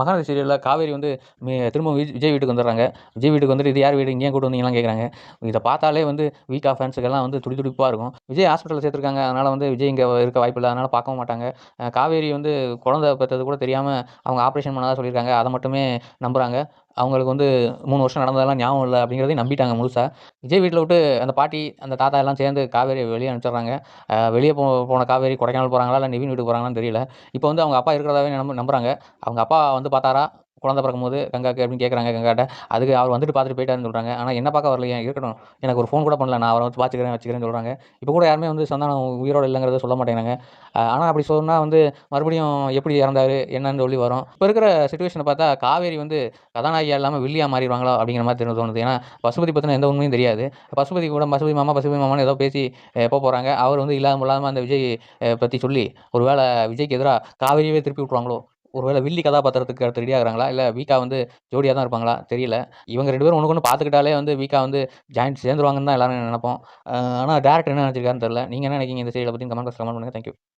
மகாநதி சீரியலில் காவேரி வந்து திரும்ப விஜய் வீட்டுக்கு வந்துடுறாங்க. விஜய் வீட்டுக்கு வந்துட்டு இது யார் வீடு? இங்கேயும் கூட்டு வந்தீங்களாம் கேட்குறாங்க. இதை பார்த்தாலே வந்து வீக்கா ஃபேன்ஸுக்கெல்லாம் வந்து துடி துடிப்பாக இருக்கும். விஜய் ஹாஸ்பிட்டலில் சேர்த்துருக்காங்க. அதனால் வந்து விஜய் இங்கே இருக்க வாய்ப்பு இல்லை. அதனால் பார்க்கவும் மாட்டாங்க. காவேரி வந்து குழந்தை பெற்றது கூட தெரியாமல் அவங்க ஆப்ரேஷன் பண்ணதாக சொல்லியிருக்காங்க. அதை மட்டுமே நம்புகிறாங்க அவங்களுக்கு வந்து மூணு வருஷம் நடந்ததெல்லாம் ஞாபகம் இல்லை அப்படிங்கிறதையும் நம்பிட்டாங்க முழுசாக விஜய் வீட்டில் விட்டு அந்த பாட்டி அந்த தாத்தா எல்லாம் சேர்ந்து காவேரி வெளியே அனுப்பிச்சிடுறாங்க. வெளியே போ போன காவேரி கொடைக்கானல் போகிறாங்களா இல்லை நிவின் வீட்டுக்கு போகிறாங்களான்னு தெரியல. இப்போ வந்து அவங்க அப்பா இருக்கிறதாவே நம்ப நம்புகிறாங்க அவங்க அப்பா வந்து பார்த்தாரா? குழந்தை பிறக்கும்போது கங்காக்கு அப்படின்னு கேட்குறாங்க கங்காட்ட. அதுக்கு அவர் வந்துட்டு பார்த்துட்டு போயிட்டாருன்னு சொல்கிறாங்க ஆனால் என்ன பார்க்க வரலையே இருக்கட்டும் எனக்கு ஒரு ஃபோன் கூட பண்ணல நான் அவரை வந்து பார்த்துக்கிறேன் வச்சுக்கிறேன்னு சொல்கிறாங்க இப்போ கூட யாருமே வந்து சந்தானம் உயிரோடு இல்லைங்கிறத சொல்ல மாட்டேங்கிறாங்க. ஆனால் அப்படி சொன்னால் வந்து மறுபடியும் எப்படி இறந்தாரு என்னன்னு சொல்லி வரும். இப்போ இருக்கிற சுச்சுவேஷனை பார்த்தா காவேரி வந்து கதாநாயகியாக இல்லாமல் வில்லியாக மாறிடுவாங்களா அப்படிங்கிற மாதிரி தெரிஞ்சு தோணுது. ஏன்னா பசுபதி பற்றின எந்த உண்மையும் தெரியாது. பசுபதி கூட பசுபதி மாமா பசுபதி மாமான்னு ஏதோ பேசி எப்போ போகிறாங்க அவர் வந்து இல்லாமல் இல்லாமல் அந்த விஜய் பற்றி சொல்லி ஒருவேளை விஜய்க்கு எதிராக காவேரியவே திருப்பி விட்ருவாங்களோ ஒருவேளை வில்லி கதாபாத்திரத்துக்கு அடுத்து ரெடி ஆகுறாங்களா? இல்லை வீக்கா வந்து ஜோடியாக தான் இருப்பாங்களா? தெரியல. இவங்க ரெண்டு பேரும் ஒன்று ஒன்று பார்த்துக்கிட்டாலே வந்து வீக்கா வந்து ஜாயிண்ட் சேர்ந்துருவாங்கன்னு தான் எல்லாரும் நினைப்போம். ஆனால் டேரக்டர் என்ன நினச்சிருக்காருன்னு தெரியல. நீங்கள் என்ன நினைக்கிங்க இந்த சீரியலை பற்றி கமெண்ட் பாக்ஸ் கமெண்ட் பண்ணுங்கள் தேங்க்யூ